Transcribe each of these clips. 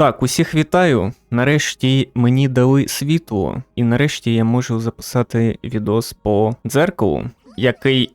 Так, усіх вітаю. Нарешті мені дали світло, і нарешті я можу записати відос по дзеркалу, який.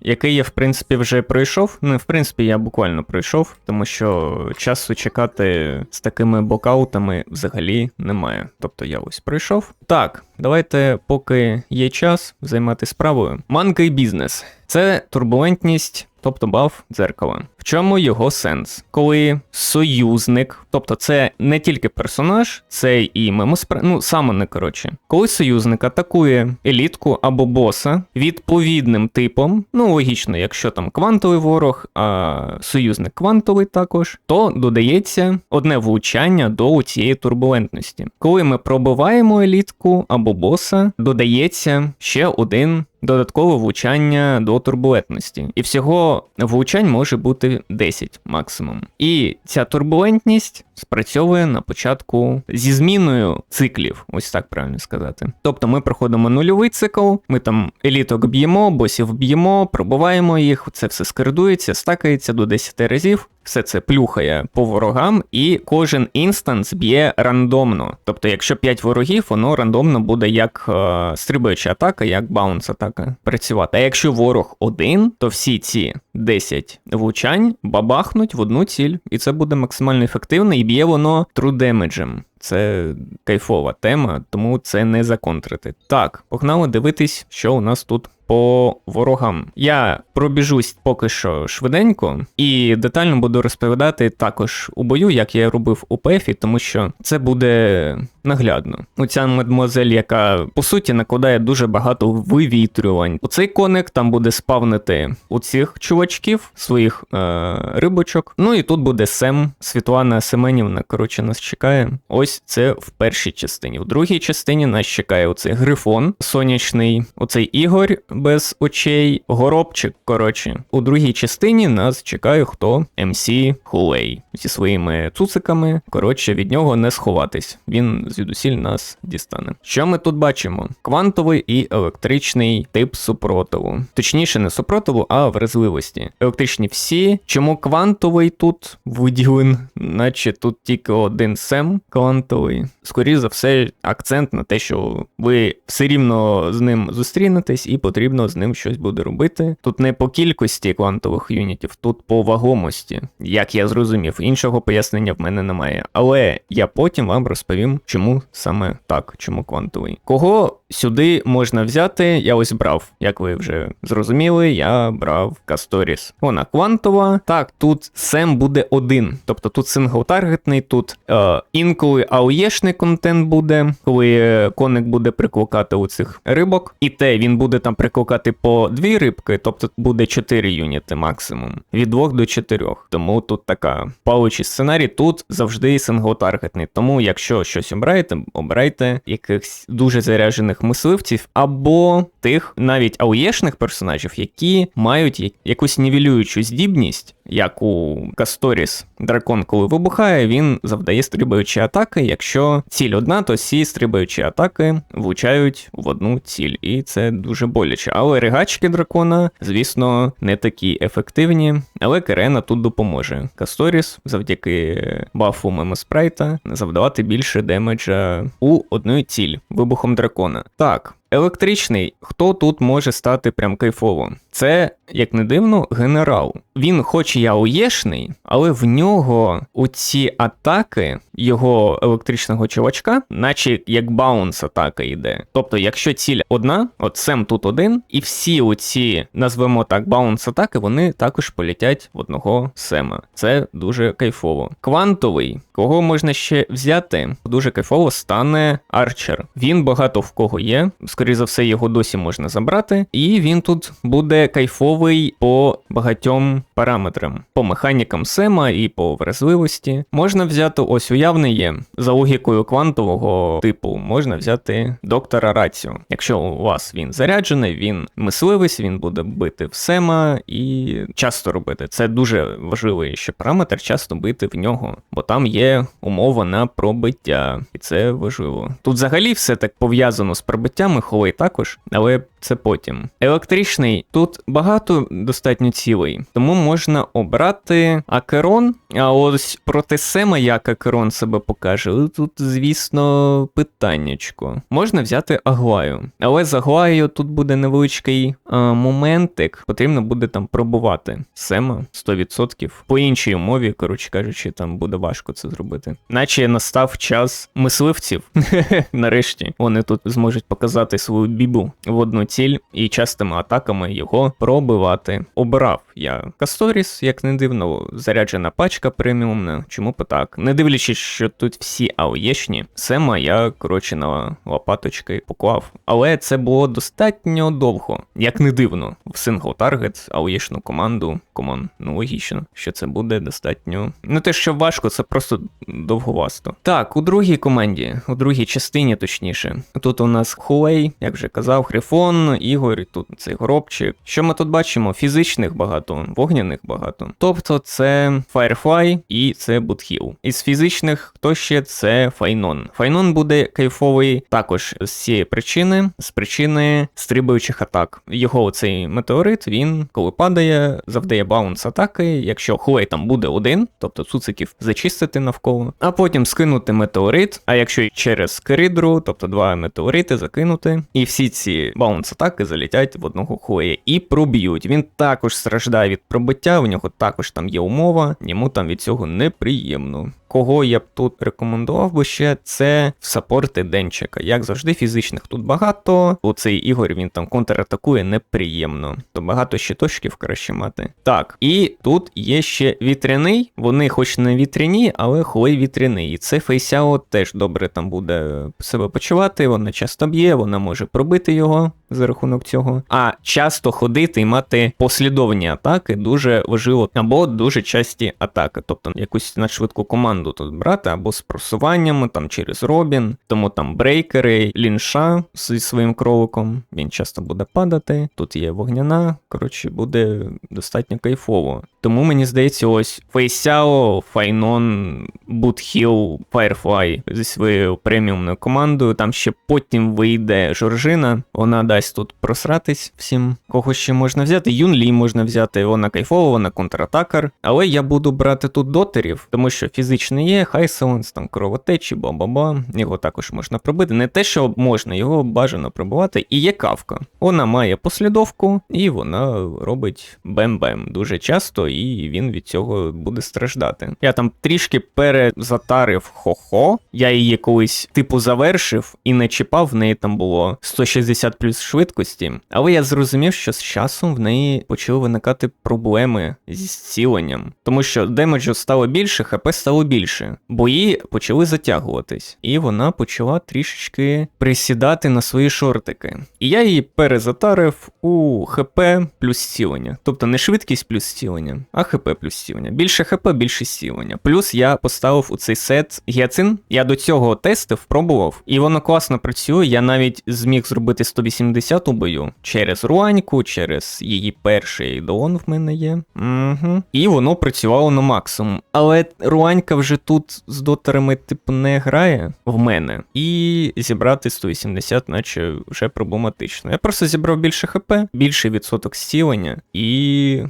Який я, в принципі, вже пройшов. Ну, в принципі, я буквально пройшов, тому що часу чекати з такими бокаутами взагалі немає. Тобто я ось пройшов. Так, давайте, поки є час, займати справою. Манкий бізнес це турбулентність тобто баф дзеркала. В чому його сенс? Коли союзник, тобто це не тільки персонаж, це і мемоспр... ну саме не коротше, коли союзник атакує елітку або боса відповідним типом, ну логічно, якщо там квантовий ворог, а союзник квантовий також, то додається одне влучання до цієї турбулентності. Коли ми пробиваємо елітку або боса, додається ще один додаткове влучання до турбулентності. І всього влучань може бути 10 максимум. І ця турбулентність спрацьовує на початку зі зміною циклів, ось так правильно сказати. Тобто ми проходимо нульовий цикл, ми там еліток б'ємо, босів б'ємо, пробуваємо їх, це все скердується, стакається до 10 разів. Все це плюхає по ворогам, і кожен інстанс б'є рандомно. Тобто, якщо 5 ворогів, воно рандомно буде як е, стрибаюча атака, як баунс атака працювати. А якщо ворог один, то всі ці 10 влучань бабахнуть в одну ціль, і це буде максимально ефективно, і б'є воно true демеджем. Це кайфова тема, тому це не законтрити. Так, погнали дивитись, що у нас тут по ворогам. Я пробіжусь поки що швиденько і детально буду розповідати також у бою, як я робив у пефі, тому що це буде наглядно. Оця медмозель, яка по суті накладає дуже багато вивітрювань. У цей коник там буде спавнити у цих чувачків, своїх е- рибочок. Ну і тут буде Сем, Світлана Семенівна. Коротше, нас чекає. Ось це в першій частині. В другій частині нас чекає оцей грифон сонячний, оцей Ігор без очей, горобчик. Коротше, у другій частині нас чекає хто? МС Хулей зі своїми цуциками. Коротше, від нього не сховатись. Він звідусіль нас дістане. Що ми тут бачимо? Квантовий і електричний тип супротиву. Точніше, не супротиву, а вразливості. Електричні всі. Чому квантовий тут виділен, наче тут тільки один сем квантовий. Скоріше за все, акцент на те, що ви все рівно з ним зустрінетесь і потрібно з ним щось буде робити. Тут не по кількості квантових юнітів, тут по вагомості, як я зрозумів. Іншого пояснення в мене немає. Але я потім вам розповім, чому саме так, чому квантовий. Кого сюди можна взяти? Я ось брав, як ви вже зрозуміли, я брав Касторіс. Вона квантова. Так, тут Сем буде один. Тобто тут сингл-таргетний, тут е, інколи ауєшний контент буде, коли коник буде прикликати у цих рибок. І те він буде там прикликати по дві рибки, тобто буде 4 юніти максимум. Від 2 до 4. Тому тут така палучий сценарій. Тут завжди сингл-таргетний. Тому, якщо щось обираєте, обирайте якихось дуже заряджених мисливців, або тих навіть ауєшних персонажів, які мають якусь нівелюючу здібність, як у Касторіс. Дракон, коли вибухає, він завдає стрибаючі атаки. Якщо ціль одна, то всі стрибаючі атаки влучають в одну ціль, і це дуже боляче. Але ригачки дракона, звісно, не такі ефективні, але Керена тут допоможе. Касторіс завдяки бафу мемоспрайта завдавати більше демеджа у одну ціль вибухом дракона. Так, Електричний, хто тут може стати прям кайфово? Це, як не дивно, генерал. Він, хоч і ауєшний, але в нього оці атаки його електричного чувачка, наче як баунс атака йде. Тобто, якщо ціль одна, от Сем тут один, і всі оці, назвемо так, баунс атаки, вони також політять в одного Сема. Це дуже кайфово. Квантовий, кого можна ще взяти, дуже кайфово стане Арчер. Він багато в кого є скоріше за все, його досі можна забрати, і він тут буде кайфовий по багатьом параметрам, по механікам Сема і по вразливості. Можна взяти ось уявний є за логікою квантового типу, можна взяти доктора Раціо. Якщо у вас він заряджений, він мисливець, він буде бити в Сема і часто робити. Це дуже важливий ще параметр, часто бити в нього, бо там є умова на пробиття, і це важливо. Тут взагалі все так пов'язано з пробиттями. Huawei також, але це потім. Електричний тут багато достатньо цілей, тому можна обрати Акерон. А ось проти Сема як Акерон себе покаже. Тут, звісно, питаннячко. Можна взяти Аглаю. Але з Аглаєю тут буде невеличкий а, моментик. Потрібно буде там пробувати Сема 100%. По іншій умові, коротше кажучи, там буде важко це зробити. Наче настав час мисливців. Нарешті вони тут зможуть показати свою бібу в одну ціль і частими атаками його пробивати. Обирав я Касторіс, як не дивно, заряджена пачка преміумна. Чому б так? Не дивлячись, що тут всі ауєшні, Сема я, коротше, на лопаточки поклав. Але це було достатньо довго, як не дивно, в сингл таргет, ауєшну команду. Комон, ну логічно, що це буде достатньо. Не те, що важко, це просто довговасто. Так, у другій команді, у другій частині, точніше. Тут у нас Хулей, як вже казав, Грифон, Ігор, тут цей горобчик. Що ми тут бачимо? Фізичних багато, вогняних багато. Тобто це Firefly і це Бутхіл. Із фізичних, хто ще це Файнон. Файнон буде кайфовий також з цієї причини, з причини стрибаючих атак. Його цей метеорит, він, коли падає, завдає баунс атаки. Якщо Хулей там буде один, тобто цуциків зачистити навколо, а потім скинути метеорит. А якщо через Керидру, тобто два метеорити закинути, і всі ці баунс атаки залітять в одного Хулея і проб'ють. Він також страждає від пробиття, у нього також там є умова, йому там від цього неприємно. Кого я б тут рекомендував би ще, це саппорти Денчика. Як завжди, фізичних тут багато. У цей Ігор він там контратакує неприємно. То багато щиточків краще мати. Так, і тут є ще вітряний. Вони хоч не вітряні, але хуй вітряний. І це Фейсяо теж добре там буде себе почувати. Вона часто б'є, вона може пробити його за рахунок цього. А часто ходити і мати послідовні атаки дуже важливо, або дуже часті атаки, тобто якусь на швидку команду тут брати, або з просуваннями там через Робін, тому там брейкери, лінша зі своїм кроликом. Він часто буде падати. Тут є вогняна. Коротше, буде достатньо кайфово. Тому мені здається, ось Фейсяо, Файнон, Бутхіл, Firefly зі своєю преміумною командою. Там ще потім вийде Жоржина. Вона дасть тут просратись всім. Кого ще можна взяти? Юнлі можна взяти, вона кайфова, вона контратакер. Але я буду брати тут дотерів, тому що фізичний є, Хайселенс, там кровотечі, ба-ба-ба. Його також можна пробити. Не те, що можна, його бажано пробувати. І є кавка. Вона має послідовку, і вона робить бем-бем дуже часто, і він від цього буде страждати. Я там трішки перезатарив хо-хо. Я її колись типу завершив і не чіпав. В неї там було 160 плюс швидкості. Але я зрозумів, що з часом в неї почали виникати проблеми зі зціленням, тому що демеджу стало більше, хп стало більше. Бої почали затягуватись, і вона почала трішечки присідати на свої шортики. І я її перезатарив у ХП плюс зцілення. Тобто не швидкість плюс зцілення, а ХП плюс зцілення. Більше ХП, більше зцілення. Плюс я поставив у цей сет гіацин. Я до цього тестив, пробував, і воно класно працює. Я навіть зміг зробити 180 у бою через руаньку, через її перший дон в мене є. Угу. І воно працювало на максимум. Але руанька вже тут з дотерами, типу, не грає в мене. І зібрати 180, наче вже проблематично. Я просто зібрав більше ХП, більший відсоток зцілення, і.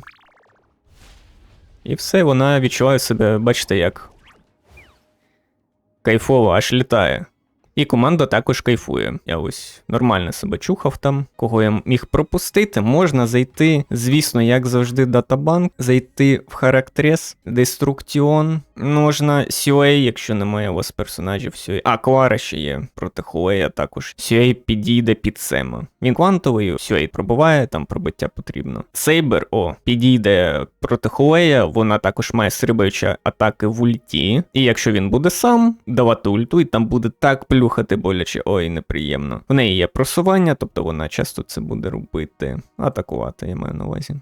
І все, вона відчуває себе, бачите, як кайфово, аж літає. І команда також кайфує. Я ось нормально себе чухав там, кого я міг пропустити. Можна зайти, звісно, як завжди, датабанк, зайти в характерес, деструктіон. Можна Сюей, якщо немає у вас персонажів Сюей. А, Клара ще є проти Хуея також. Сюей підійде під Сема. Він квантовий, Сюей пробиває, там пробиття потрібно. Сейбер, о, підійде проти Хуея, вона також має стрибаючі атаки в ульті. І якщо він буде сам, давати ульту, і там буде так плюхати боляче, ой, неприємно. В неї є просування, тобто вона часто це буде робити. Атакувати, я маю на увазі.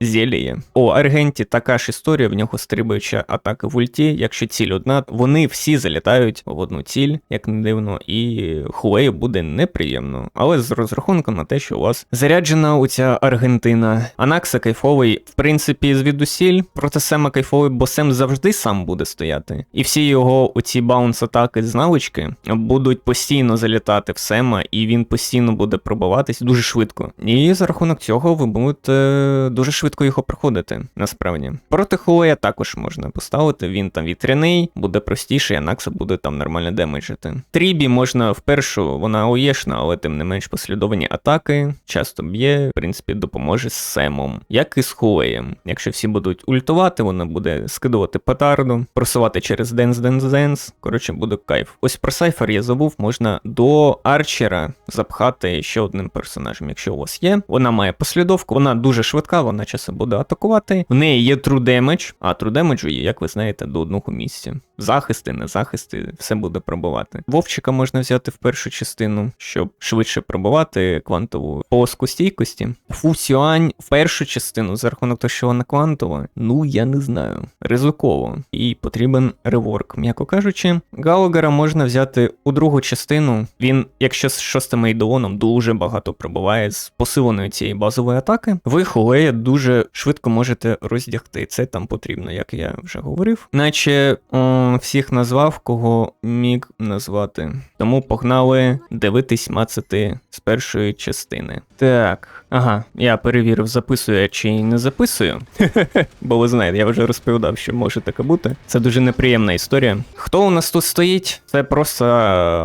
Зілі є. О, Аргенті така ж історія, в нього стрибаюча атака в ульті. Якщо ціль одна, вони всі залітають в одну ціль, як не дивно, і Хуею буде неприємно. Але з розрахунком на те, що у вас заряджена оця Аргентина. Анакса кайфовий, в принципі, звідусіль. Проти Сема кайфовий, бо Сем завжди сам буде стояти. І всі його оці баунс-атаки з навички будуть постійно залітати в Сема, і він постійно буде пробиватись дуже швидко. І за рахунок цього ви будете дуже швидко його проходити, насправді. Проти Хуея також можна поставити, він там вітряний, буде простіше, Анакса буде там нормально демеджити. Трібі можна впершу, вона оєшна, але тим не менш послідовані атаки, часто б'є, в принципі, допоможе з Семом, як і з Хуеєм. Якщо всі будуть ультувати, вона буде скидувати петарду, просувати через Денс Денс Денс. Коротше, буде кайф. Ось про Сайфер я забув, можна до Арчера запхати ще одним персонажем, якщо у вас є. Вона має послідовку, вона дуже швидка, вона часом буде атакувати. В неї є True Damage, а True Damage є, як ви знаєте, до одного місця. Захисти, не захисти, все буде пробувати. Вовчика можна взяти в першу частину, щоб швидше пробувати квантову полоску стійкості. Фусюань в першу частину, за рахунок того, що вона квантова, ну я не знаю. Ризиково. І потрібен реворк, м'яко кажучи. Галагера можна взяти у другу частину. Він, якщо з шостим ейдолоном, дуже багато пробуває з посиленої цієї базової атаки. Ви Хуея дуже швидко можете роздягти. Це там потрібно, як я вже говорив. Наче о, всіх назвав, кого міг назвати. Тому погнали дивитись, мацати з першої частини. Так, ага, я перевірив, записую я чи не записую. Бо ви знаєте, я вже розповідав, що може таке бути. Це дуже неприємна історія. Хто у нас тут стоїть? Це просто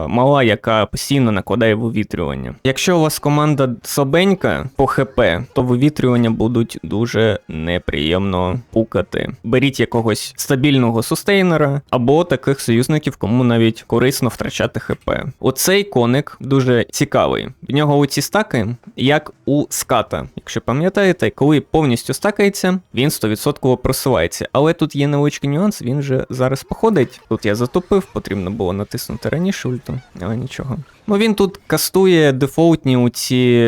мала, яка постійно накладає вивітрювання. Якщо у вас команда слабенька по ХП, то вивітрювання будуть дуже неприємно пукати. Беріть якогось стабільного сустейнера або таких союзників, кому навіть корисно втрачати ХП. Оцей коник дуже цікавий. В нього оці стаки, як у ската. Якщо пам'ятаєте, коли повністю стакається, він 100% просувається. Але тут є невеличкий нюанс, він вже зараз походить. Тут я затопив, потрібно було натиснути раніше ульту, але нічого. Ну він тут кастує дефолтні у ці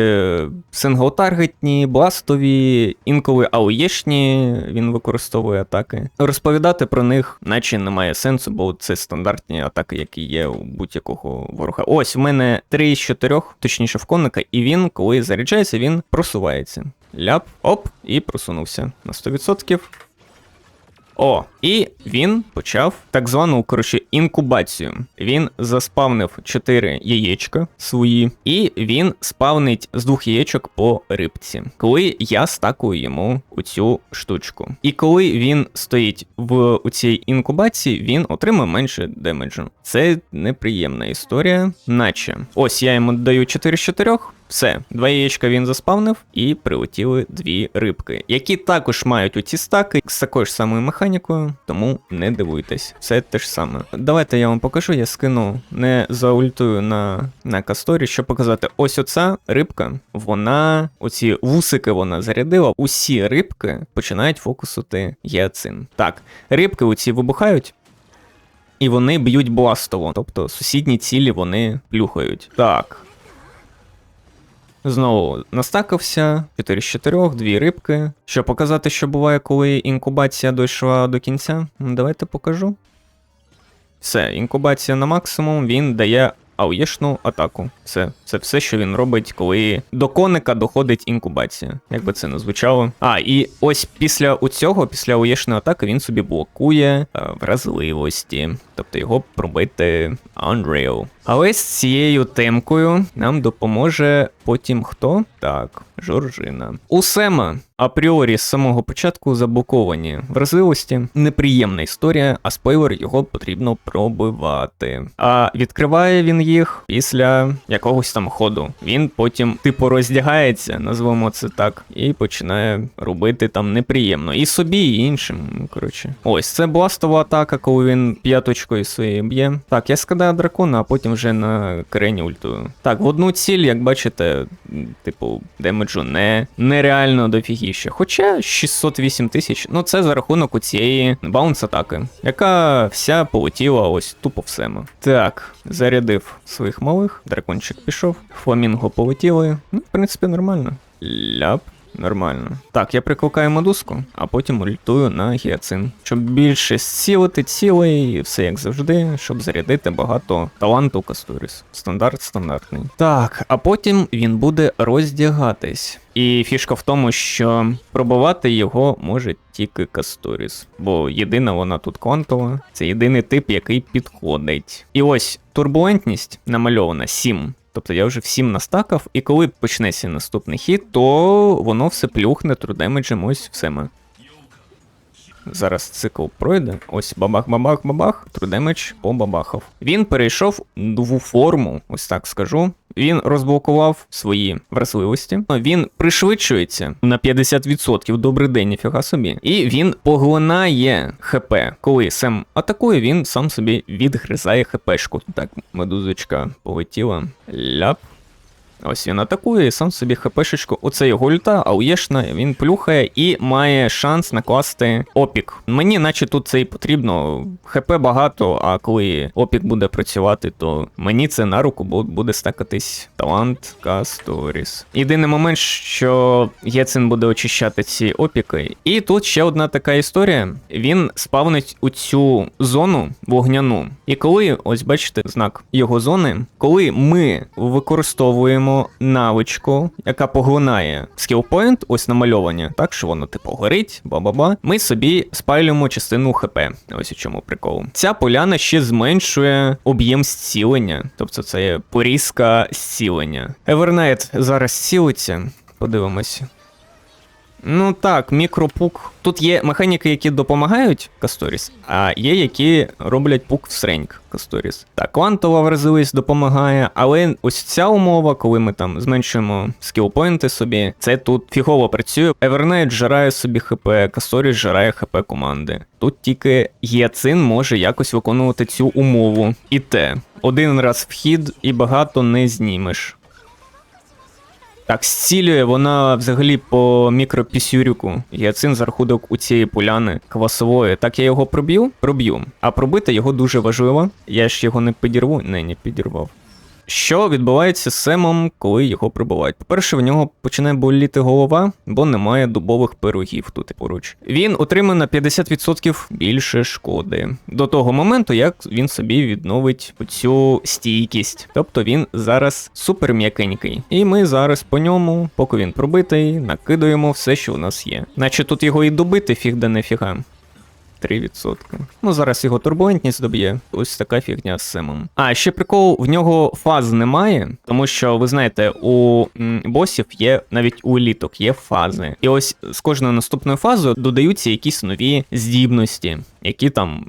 синглтаргетні, бластові, інколи ауєшні він використовує атаки. Розповідати про них, наче немає сенсу, бо це стандартні атаки, які є у будь-якого ворога. Ось у мене 3 з 4, точніше в конника, і він, коли заряджається, він просувається. Ляп, оп, і просунувся на 100%. О, і він почав так звану коротше інкубацію. Він заспавнив 4 яєчка свої, і він спавнить з двох яєчок по рибці. Коли я стакую йому оцю штучку. І коли він стоїть в у цій інкубації, він отримує менше демеджу. Це неприємна історія, наче ось я йому даю 4 з 4. Все, два яєчка він заспавнив, і прилетіли дві рибки, які також мають оці стаки з такою ж самою механікою, тому не дивуйтесь, все те ж саме. Давайте я вам покажу, я скину не заультую на на касторі, щоб показати. Ось оця рибка, вона, оці вусики вона зарядила. Усі рибки починають фокусити гіацин. Так, рибки оці вибухають. І вони б'ють бластово, тобто сусідні цілі вони плюхають. Так. Знову настакався, 4 з 4, дві рибки. Щоб показати, що буває, коли інкубація дійшла до кінця, давайте покажу. Все, інкубація на максимум, він дає ауєшну атаку. Все, це все, що він робить, коли до коника доходить інкубація. Як би це не звучало. А, і ось після цього, після ауєшної атаки, він собі блокує е, вразливості. Тобто його пробити Unreal. Але з цією темкою нам допоможе потім хто? Так, Жоржина. У Сема апріорі з самого початку заблоковані вразливості. Неприємна історія, а спойлер його потрібно пробивати. А відкриває він їх після якогось там ходу. Він потім, типу, роздягається, назвемо це так, і починає робити там неприємно. І собі, і іншим. Коротше, ось це бластова атака, коли він п'яточкою своєю б'є. Так, я скидаю дракона, а потім вже на крені ультую. Так, в одну ціль, як бачите, типу, демеджу не нереально дофігіще. Хоча 608 тисяч, ну це за рахунок у цієї баунс-атаки, яка вся полетіла ось тупо в семи. Так, зарядив своїх малих, дракончик пішов, фламінго полетіли. Ну, в принципі, нормально. Ляп. Нормально. Так, я прикликаю медузку, а потім ультую на гіацин. Щоб більше зцілити цілий, і все як завжди, щоб зарядити багато таланту Кастуріс. Стандарт стандартний. Так, а потім він буде роздягатись. І фішка в тому, що пробувати його може тільки Касторіс, бо єдина вона тут квантова, це єдиний тип, який підходить. І ось турбулентність намальована 7. Тобто я вже всім настакав, і коли почнеться наступний хід, то воно все плюхне трудемеджем ось всеми. Зараз цикл пройде. Ось бабах-бабах-бабах, трудемедж побабахав. Він перейшов нову форму, ось так скажу. Він розблокував свої вразливості. Він пришвидшується на 50%. Добрий день, ніфіга собі. І він поглинає ХП. Коли Сем атакує, він сам собі відгризає ХПшку. Так, медузочка полетіла. Ляп. Ось він атакує і сам собі хпшечку. Оце його ульта, ауєшна, він плюхає і має шанс накласти опік. Мені, наче тут це і потрібно. ХП багато, а коли опік буде працювати, то мені це на руку, буде стакатись талант Касторіс. Єдиний момент, що Єцин буде очищати ці опіки. І тут ще одна така історія. Він спавнить у цю зону вогняну. І коли, ось бачите, знак його зони, коли ми використовуємо навичку, яка поглинає скілпоінт, ось намальовані, так що воно типу горить, ба-ба-ба. Ми собі спалюємо частину ХП. Ось у чому прикол. Ця поляна ще зменшує об'єм зцілення, тобто це є порізка зцілення. Евернайт зараз зцілиться. Подивимося. Ну так, мікропук. Тут є механіки, які допомагають Касторіс, а є які роблять пук в среньк Касторіс. Так, квантова вразливість допомагає, але ось ця умова, коли ми там зменшуємо скілпоінти собі, це тут фігово працює. Евернайт жирає собі ХП, Касторіс жирає ХП команди. Тут тільки Гіацин може якось виконувати цю умову. І те, один раз вхід і багато не знімеш. Так, зцілює вона взагалі по мікропісюрюку. Гіацин за рахунок у цієї поляни квасової. Так я його проб'ю? Проб'ю. А пробити його дуже важливо. Я ж його не підірву. Не, не підірвав. Що відбувається з Семом, коли його прибувають? По-перше, в нього починає боліти голова, бо немає дубових пирогів тут поруч. Він отримає на 50% більше шкоди до того моменту, як він собі відновить цю стійкість. Тобто він зараз супер м'якенький. І ми зараз по ньому, поки він пробитий, накидаємо все, що у нас є. Наче тут його і добити фіг да нефіга. 3%. Ну, зараз його турбулентність доб'є. Ось така фігня з Семом. А ще прикол, в нього фаз немає, тому що ви знаєте, у босів є навіть у еліток є фази. І ось з кожною наступною фазою додаються якісь нові здібності, які там.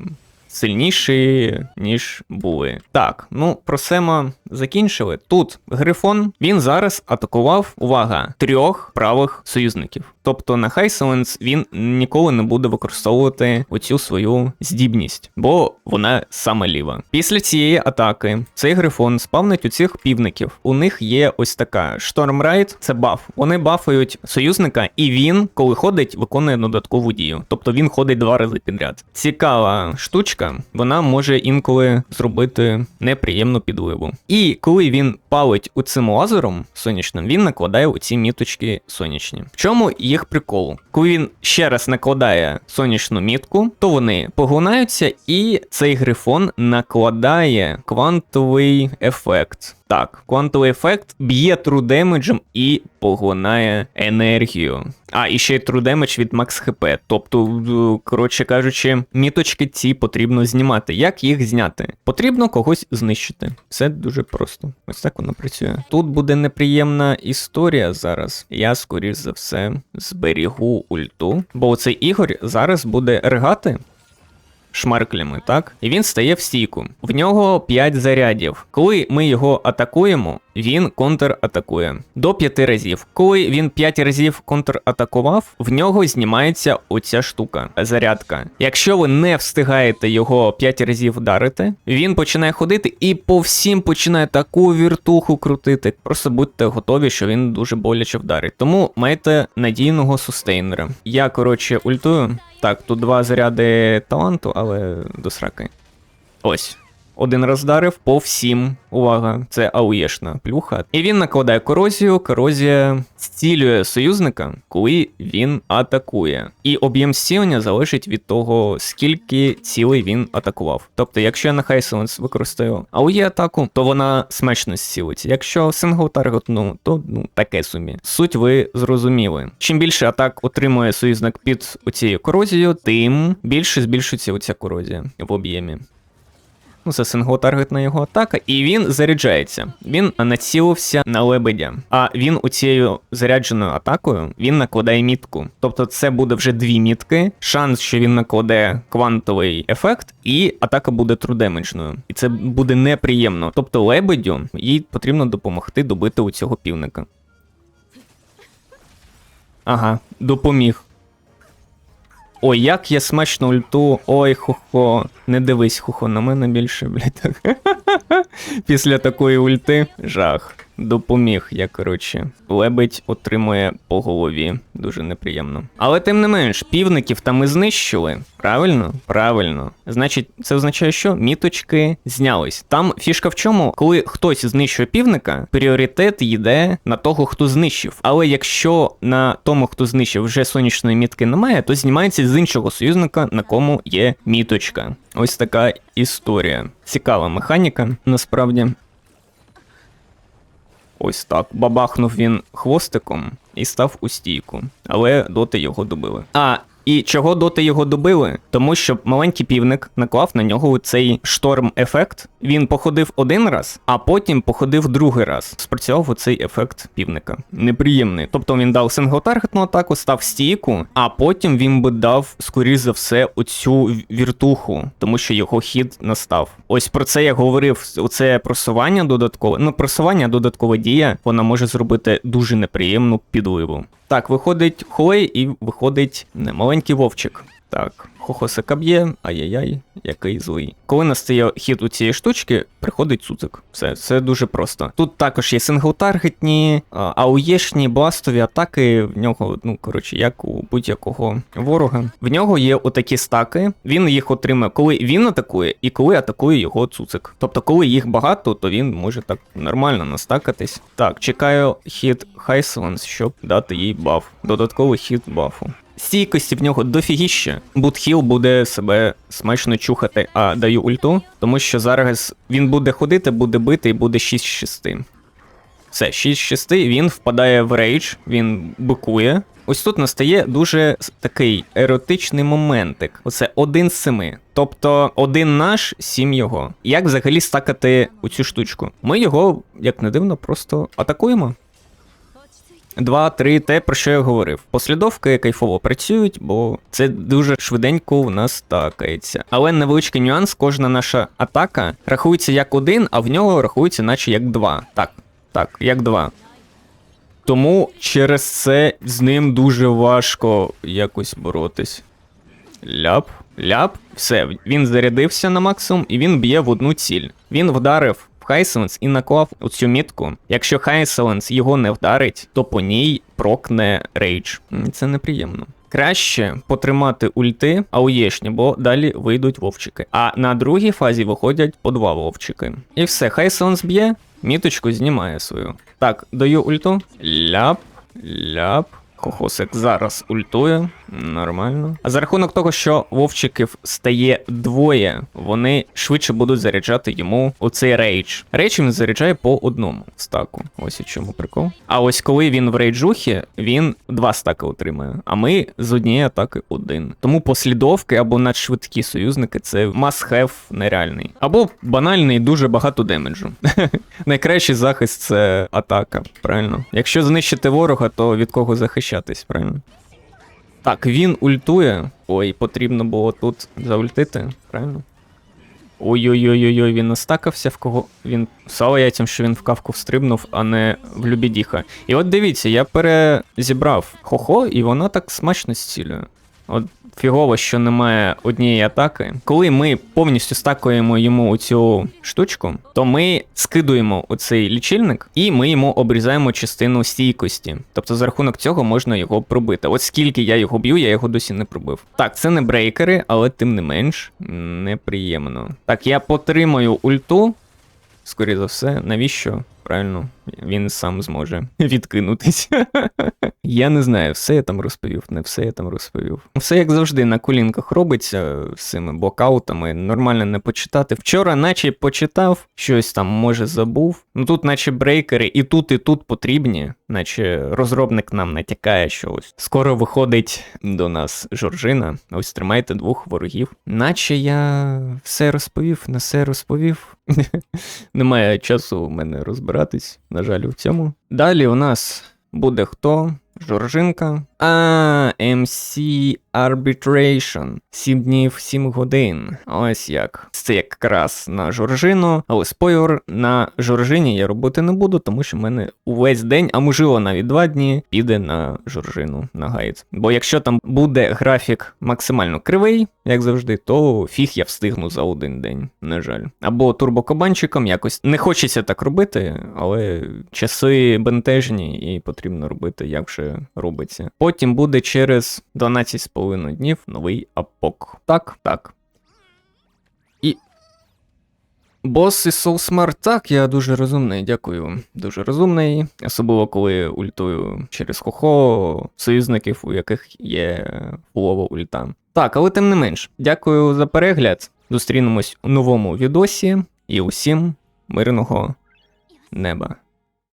Сильніші, ніж були. Так, ну про Сема закінчили. Тут Грифон він зараз атакував, увага, трьох правих союзників. Тобто на Хайселенс він ніколи не буде використовувати оцю свою здібність, бо вона саме ліва. Після цієї атаки цей грифон спавнить у цих півників. У них є ось така Штормрайт, це баф. Вони бафають союзника, і він, коли ходить, виконує додаткову дію. Тобто він ходить два рази підряд. Цікава штучка, вона може інколи зробити неприємну підливу. І коли він палить у цим лазером сонячним, він накладає оці міточки сонячні. В чому їх прикол? Коли він ще раз накладає сонячну мітку, то вони поглинаються, і цей грифон накладає квантовий ефект. Так, квантовий ефект б'є true демеджем і поглинає енергію. А, і ще й true демедж від макс хп. Тобто, коротше кажучи, міточки ці потрібно знімати. Як їх зняти? Потрібно когось знищити. Все дуже просто. Ось так воно працює. Тут буде неприємна історія зараз. Я, скоріш за все, зберігу ульту. Бо цей Ігор зараз буде ригати шмарклями, так? І він стає в стійку. В нього 5 зарядів. Коли ми його атакуємо, він контратакує до 5 разів. Коли він 5 разів контратакував, в нього знімається оця штука, зарядка. Якщо ви не встигаєте його 5 разів вдарити, він починає ходити і по всім починає таку віртуху крутити. Просто будьте готові, що він дуже боляче вдарить. Тому майте надійного сустейнера. Я, коротше, ультую. Так, тут два заряди таланту, але до сраки. Ось. Один раз вдарив по всім. Увага, це ауєшна плюха. І він накладає корозію. Корозія зцілює союзника, коли він атакує. І об'єм зцілення залежить від того, скільки цілей він атакував. Тобто, якщо я на Хайселенс використаю аує атаку, то вона смачно зцілиться. Якщо сингл таргетну, то ну таке сумі. Суть ви зрозуміли. Чим більше атак отримує союзник під оцією корозією, тим більше збільшується оця корозія в об'ємі. Ну, це синглтаргетна його атака, і він заряджається. Він націлився на лебедя. А він у цією зарядженою атакою він накладає мітку. Тобто це буде вже дві мітки. Шанс, що він накладе квантовий ефект, і атака буде трудемеджною. І це буде неприємно. Тобто лебедю їй потрібно допомогти добити у цього півника. Ага, допоміг. Ой, як я смачно ульту. Ой, хухо. Не дивись, хухо, на мене більше, блядь. Після такої ульти жах. Допоміг я, коротше. Лебедь отримує по голові. Дуже неприємно. Але тим не менш, півників там і знищили. Правильно? Правильно. Значить, це означає, що міточки знялись. Там фішка в чому, коли хтось знищує півника, пріоритет йде на того, хто знищив. Але якщо на тому, хто знищив, вже сонячної мітки немає, то знімається з іншого союзника, на кому є міточка. Ось така історія. Цікава механіка, насправді. Ось так. Бабахнув він хвостиком і став у стійку. Але доти його добили. А. І чого доти його добили? Тому що маленький півник наклав на нього цей шторм-ефект. Він походив один раз, а потім походив другий раз. Спрацював оцей ефект півника. Неприємний. Тобто він дав синглтаргетну атаку, став стійку, а потім він би дав, скоріш за все, оцю віртуху, тому що його хід настав. Ось про це я говорив. Оце просування додаткове. Ну, просування додаткова дія, вона може зробити дуже неприємну підливу. Так, виходить Хуей і виходить не, маленький вовчик. Так, Хохосика б'є, ай-яй-яй, який злий. Коли настає хід у цієї штучки, приходить цуцик. Все, це дуже просто. Тут також є синглтаргетні, ауєшні, бластові атаки. В нього, ну коротше, як у будь-якого ворога. В нього є отакі стаки. Він їх отримає, коли він атакує, і коли атакує його цуцик. Тобто, коли їх багато, то він може так нормально настакатись. Так, чекаю хід Хайселенс, щоб дати їй баф. Додатковий хід бафу. Стійкості в нього дофігіще. Бутхіл буде себе смачно чухати, а даю ульту, тому що зараз він буде ходити, буде бити і буде 6-6. Все, 6-6, він впадає в рейдж, він бикує. Ось тут настає дуже такий еротичний моментик. Оце один з семи. Тобто один наш, сім його. Як взагалі стакати оцю штучку? Ми його, як не дивно, просто атакуємо. Два, три, те, про що я говорив. Послідовки кайфово працюють, бо це дуже швиденько у нас стакається. Але невеличкий нюанс, кожна наша атака рахується як один, а в нього рахується, наче як два. Так, так, як два. Тому через це з ним дуже важко якось боротись. Ляп, ляп, все, він зарядився на максимум і він б'є в одну ціль. Він вдарив Хайселенс і наклав оцю мітку. Якщо Хайселенс його не вдарить, то по ній прокне рейдж. Це неприємно. Краще потримати ульти ауєшні, бо далі вийдуть вовчики. А на другій фазі виходять по два вовчики. І все, Хайселенс б'є, міточку знімає свою. Так, даю ульту. Ляп, ляп. Хохосик зараз ультує. Нормально. А за рахунок того, що вовчиків стає двоє, вони швидше будуть заряджати йому оцей рейдж. Рейдж він заряджає по одному стаку. Ось у чому прикол. А ось коли він в рейджухі, він два стаки отримує. А ми з однієї атаки один. Тому послідовки або надшвидкі союзники це must-have нереальний. Або банальний дуже багато демеджу. Найкращий захист це атака, правильно? Якщо знищити ворога, то від кого захищатись, правильно? Так, він ультує. Ой, потрібно було тут заультити, правильно? Ой-ой-ой-ой, він настакався, в кого. Він. Слава яйцям, що він в кавку встрибнув, а не в Любідіха. І от дивіться, я перезібрав хохо, і вона так смачно зцілює. От фігово, що немає однієї атаки. Коли ми повністю стакуємо йому цю штучку, то ми скидуємо оцей лічильник і ми йому обрізаємо частину стійкості. Тобто за рахунок цього можна його пробити. От скільки я його б'ю, я його досі не пробив. Так, це не брейкери, але тим не менш неприємно. Так, я потримаю ульту. Скоріше за все, навіщо? Правильно, він сам зможе відкинутись. я не знаю, все я там розповів, не все я там розповів. Все як завжди на колінках робиться з цими блокаутами, нормально не почитати. Вчора, наче почитав, щось там може забув. Ну тут, наче брейкери, і тут, і тут потрібні, наче розробник нам натякає, що ось скоро виходить до нас Жоржина. Ось тримайте двох ворогів. Наче я все розповів, не все розповів. Немає часу у мене розбиратись, на жаль, у цьому. Далі у нас буде хто? Жоржинка. А, MC Arbitration. 7 днів, 7 годин. Ось як. Це якраз на Жоржину, але спойлер, на Жоржині я робити не буду, тому що в мене увесь день, а можливо навіть два дні, піде на Жоржину, на гайц. Бо якщо там буде графік максимально кривий, як завжди, то фіг я встигну за один день, на жаль. Або турбокабанчиком якось не хочеться так робити, але часи бентежні і потрібно робити, як вже робиться. Буде через 12,5 днів новий апок. Так, так. І. Бос і Soul Smart, так, я дуже розумний, дякую. Дуже розумний. Особливо коли ультую через хохо союзників, у яких є фулова ульта. Так, але тим не менш, дякую за перегляд. Зустрінемось у новому відосі і усім мирного неба.